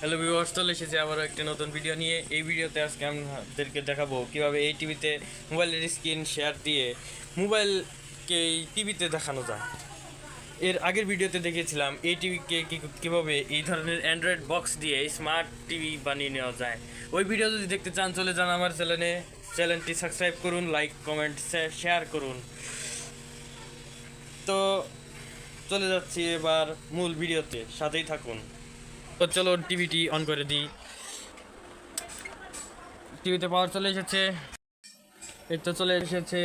Hello viewers চলে এসেছে আবারও একটি নতুন ভিডিও নিয়ে। এই ভিডিওতে আজকে আমাদেরকে দেখাবো কীভাবে এই টিভিতে মোবাইলের স্ক্রিন শেয়ার দিয়ে মোবাইলকে এই টিভিতে দেখানো যায়। এর আগের ভিডিওতে দেখিয়েছিলাম এই টিভিকে কীভাবে এই ধরনের অ্যান্ড্রয়েড বক্স দিয়ে স্মার্ট টিভি বানিয়ে নেওয়া যায়। ওই ভিডিও যদি দেখতে চান, চলে যান আমার চ্যানেলে চ্যানেলটি সাবস্ক্রাইব করুন লাইক কমেন্ট শেয়ার করুন। তো চলে যাচ্ছি এবার মূল ভিডিওতে সাথেই থাকুন। তো চলো টিভিটি অন করে দিই। টিভিতে পাওয়ার চলে এসেছে। তো চলে এসেছে।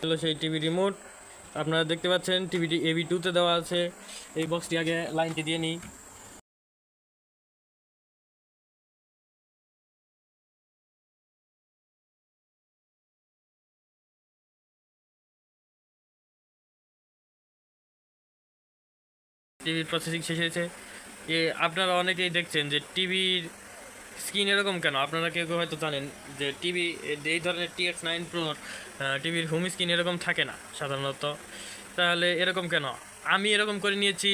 হলো সেই টিভি রিমোট আপনারা দেখতে পাচ্ছেন টিভিটি এবি টুতে দেওয়া আছে। এই বক্সটি আগে লাইনটি দিয়ে নিই। টিভির প্রসেসিং শেষ হয়েছে। এ, আপনারা অনেকেই দেখছেন যে টিভির স্ক্রিন এরকম কেন? আপনারা কেউ হয়তো জানেন যে টিভি এই ধরনের টিএক্স নাইন প্রোর টিভির হোম স্ক্রিন এরকম থাকে না সাধারণত। তাহলে এরকম কেন? আমি এরকম করে নিয়েছি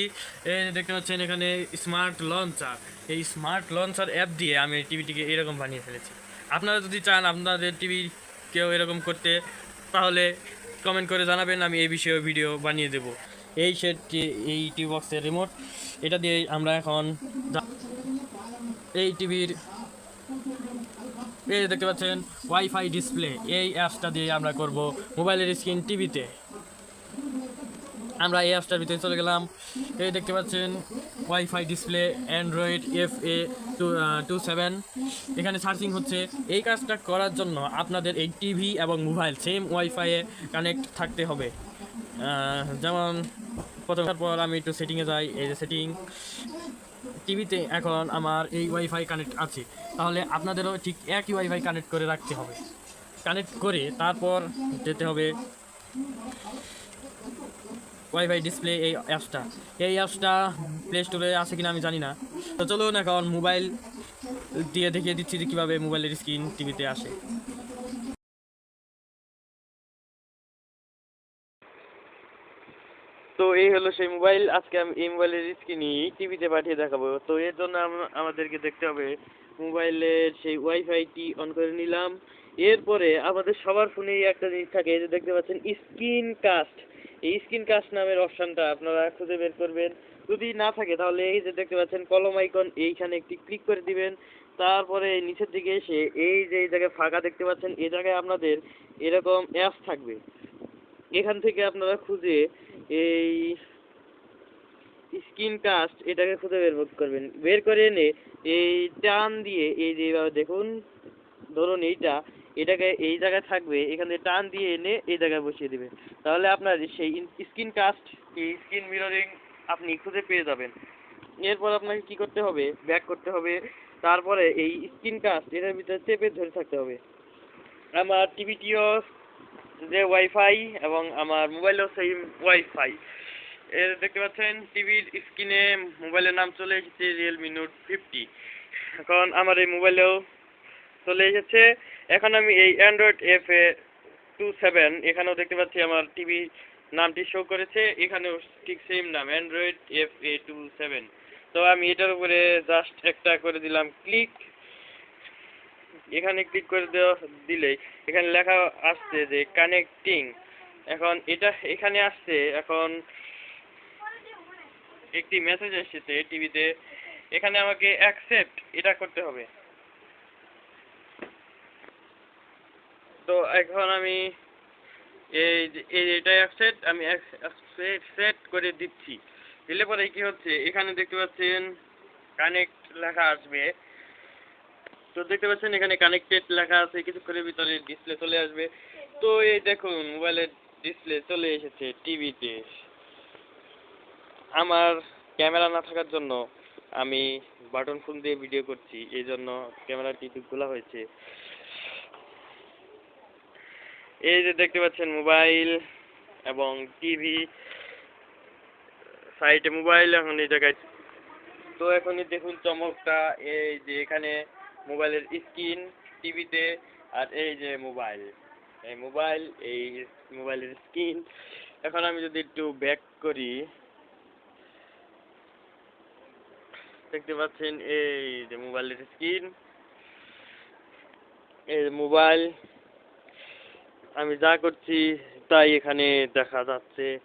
দেখতে পাচ্ছেন এখানে স্মার্ট লঞ্চার এই স্মার্ট লঞ্চার অ্যাপ দিয়ে আমি টিভিটিকে এরকম বানিয়ে ফেলেছি। আপনারা যদি চান আপনাদের টিভি কেউ এরকম করতে, তাহলে কমেন্ট করে জানাবেন, আমি এই বিষয়ে ভিডিও বানিয়ে দেব। এই সেটটি এই টিভি বক্সের রিমোট এটা দিয়ে আমরা এখন এই টিভির, এই দেখতে পাচ্ছেন ওয়াইফাই ডিসপ্লে এই অ্যাপসটা দিয়ে আমরা করব মোবাইলের স্ক্রিন টিভিতে। আমরা এই অ্যাপসটার ভিতরে চলে গেলাম। এই দেখতে পাচ্ছেন WiFi display android F A two two seven এখানে সার্চিং হচ্ছে, এই কাজটা করার জন্য আপনাদের এই টিভি এবং মোবাইল সেম ওয়াইফাইয়ে কানেক্ট থাকতে হবে। যেমন প্রথম পর আমি একটু সেটিংয়ে যাই, এই যে সেটিং টিভিতে এখন আমার এই ওয়াইফাই কানেক্ট আছে। তাহলে আপনাদেরও ঠিক একই ওয়াইফাই কানেক্ট করে রাখতে হবে। কানেক্ট করে তারপর যেতে হবে ওয়াইফাই ডিসপ্লে এই অ্যাপসটা এই অ্যাপসটা প্লে স্টোরে আছে কিনা আমি জানি না। তো চলুন এখন মোবাইল দিয়ে দেখিয়ে দিচ্ছি যে কীভাবে মোবাইলের স্ক্রিন টিভিতে আসে। তো এই হলো সেই মোবাইল আজকে আমি এই মোবাইলের স্ক্রিনই টিভিতে পাঠিয়ে দেখাবো। তো এর জন্য আমাদেরকে দেখতে হবে মোবাইলের সেই ওয়াইফাইটি অন করে নিলাম। এরপরে আমাদের সবার ফোনেই একটা জিনিস থাকে, এই যে দেখতে পাচ্ছেন স্ক্রিন কাস্ট এই স্ক্রিন কাস্ট নামের অপশনটা আপনারা খুঁজে বের করবেন। যদি না থাকে, তাহলে এই যে দেখতে পাচ্ছেন কলম আইকন এইখানে একটি ক্লিক করে দিবেন। তারপরে নিচের দিকে এসে এই যে এই জায়গায় ফাঁকা দেখতে পাচ্ছেন এই জায়গায় আপনাদের এরকম অ্যাপস থাকবে। এখান থেকে আপনারা খুঁজে এই স্ক্রিন কাস্ট এটাকে খুঁজে বের করবেন। বের করে এনে এই টান দিয়ে এই যে দেখুন, ধরুন এইটা, এটাকে এই জায়গায় থাকবে, এখান থেকে টান দিয়ে এনে এই জায়গায় বসিয়ে দিবেন তাহলে আপনার সেই স্ক্রিন কাস্ট এই স্ক্রিন মিররিং আপনি খুঁজে পেয়ে যাবেন। এরপর আপনাকে কি করতে হবে? ব্যাক করতে হবে। তারপরে এই স্ক্রিন কাস্ট এটার ভিতরে চেপে ধরে থাকতে হবে। আমার টিভিটিও যে ওয়াইফাই এবং আমার মোবাইলেও সেই ওয়াইফাই এর দেখতে পাচ্ছেন, টিভির স্ক্রিনে মোবাইলের নাম চলে এসেছে রিয়েলমি নোট ফিফটি এখন আমার এই মোবাইলেও চলে এসেছে। এখন আমি এই android F A two seven এখানেও দেখতে পাচ্ছি আমার টিভি নামটি শো করেছে। এখানেও ঠিক সেম নাম android F A two seven তো আমি এটার উপরে জাস্ট একটা করে দিলাম ক্লিক এখানে ক্লিক করে দেওয়া দিলেই এখানে লেখা আসছে যে কানেক্টিং এখন এটা এখানে আসছে, এখন একটি মেসেজ এসেছে টিভিতে এখানে আমাকে অ্যাকসেপ্ট এটা করতে হবে। তো এখন আমি এই এটা অ্যাকসেপ্ট আমি অ্যাকসেপ্ট করে দিচ্ছি। দিলে পরে কি হচ্ছে? এখানে দেখতে পাচ্ছেন কানেক্ট লেখা আসবে। তো দেখতে পাচ্ছেন, এখানে কানেক্টেড লেখা আছে, কিছুক্ষণের ভিতরে ডিসপ্লে চলে আসবে। তো এই দেখুন মোবাইলের ডিসপ্লে চলে এসেছে টিভিতে আমার ক্যামেরা না থাকার জন্য আমি বাটন ফোন দিয়ে ভিডিও করছি, এই জন্য ক্যামেরাটি একটু খোলা হয়েছে। এই যে দেখতে পাচ্ছেন মোবাইল এবং টিভি সাইডে মোবাইল এখন এই জায়গায়। তো এখনই দেখুন চমকটা, এই যে এখানে মোবাইলের স্ক্রিন, টিভিতে আর এই যে মোবাইল। এই মোবাইল, এই মোবাইলের স্ক্রিন। এখন আমি যদি একটু ব্যাক করি। দেখতে পাচ্ছেন এই যে মোবাইলের স্ক্রিন। এই মোবাইল। আমি যা করছি তাই এখানে দেখা যাচ্ছে।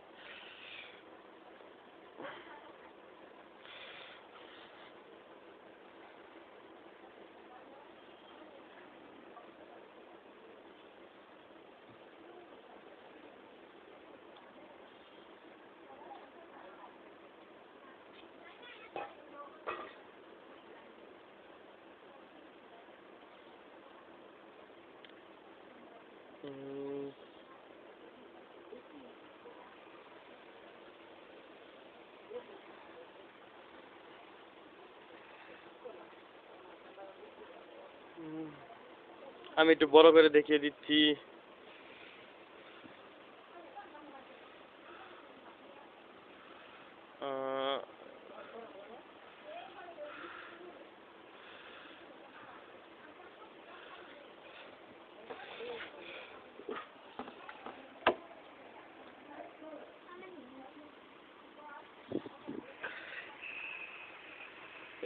আমি একটু বড় করে দেখিয়ে দিচ্ছি।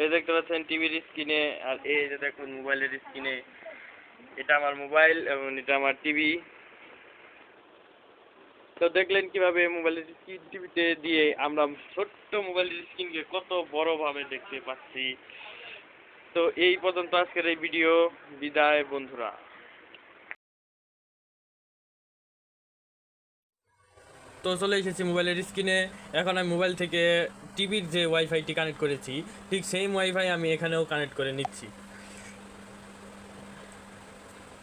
এই দেখতে পাচ্ছেন টিভির স্ক্রিনে, আর এই যে দেখুন মোবাইলের স্ক্রিনে, এটা আমার মোবাইল এবং এটা আমার টিভি। তো দেখলেন কীভাবে মোবাইলের স্ক্রিন টিভিতে দিয়ে আমরা ছোট্ট মোবাইলের স্ক্রিনকে কত বড়ভাবে দেখতে পাচ্ছি। তো এই পর্যন্ত আজকের এই ভিডিও। বিদায় বন্ধুরা। তো চলে এসেছি মোবাইলের স্ক্রিনে। এখন আমি মোবাইল থেকে টিভির যে ওয়াইফাইটি কানেক্ট করেছি, ঠিক সেম ওয়াইফাই আমি এখানেও কানেক্ট করে নিচ্ছি।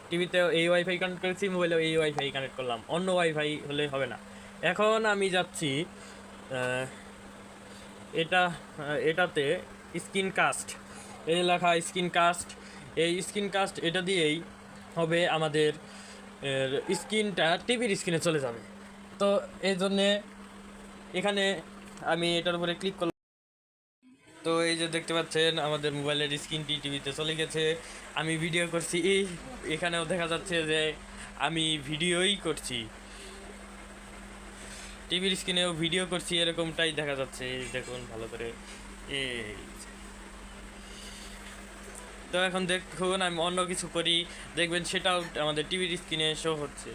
টিভিতে এই ওয়াইফাই কানেক্ট করেছি, মোবাইলেও এই ওয়াইফাই কানেক্ট করলাম। অন্য ওয়াইফাই হলে হবে না। এখন আমি যাচ্ছি এটা এটাতে স্ক্রিন কাস্ট। এই লেখা স্ক্রিন কাস্ট, এই স্ক্রিন কাস্ট এটা দিয়েই হবে আমাদের স্ক্রিনটা টিভির স্ক্রিনে চলে যাবে। তো এই জন্যে এখানে আমি এটার উপরে ক্লিক করলাম। তো এই যে দেখতে পাচ্ছেন, আমাদের মোবাইলের স্ক্রিনটি টিভিতে চলে গেছে। আমি ভিডিও করছি। এই এখানেও দেখা যাচ্ছে যে আমি ভিডিওই করছি। টিভির স্ক্রিনেও ভিডিও করছি, এরকমটাই দেখা যাচ্ছে। দেখুন, ভালো করে। এই তো এখন দেখুন, আমি অন্য কিছু করি। দেখবেন সেটাও আমাদের টিভির স্ক্রিনে শো হচ্ছে।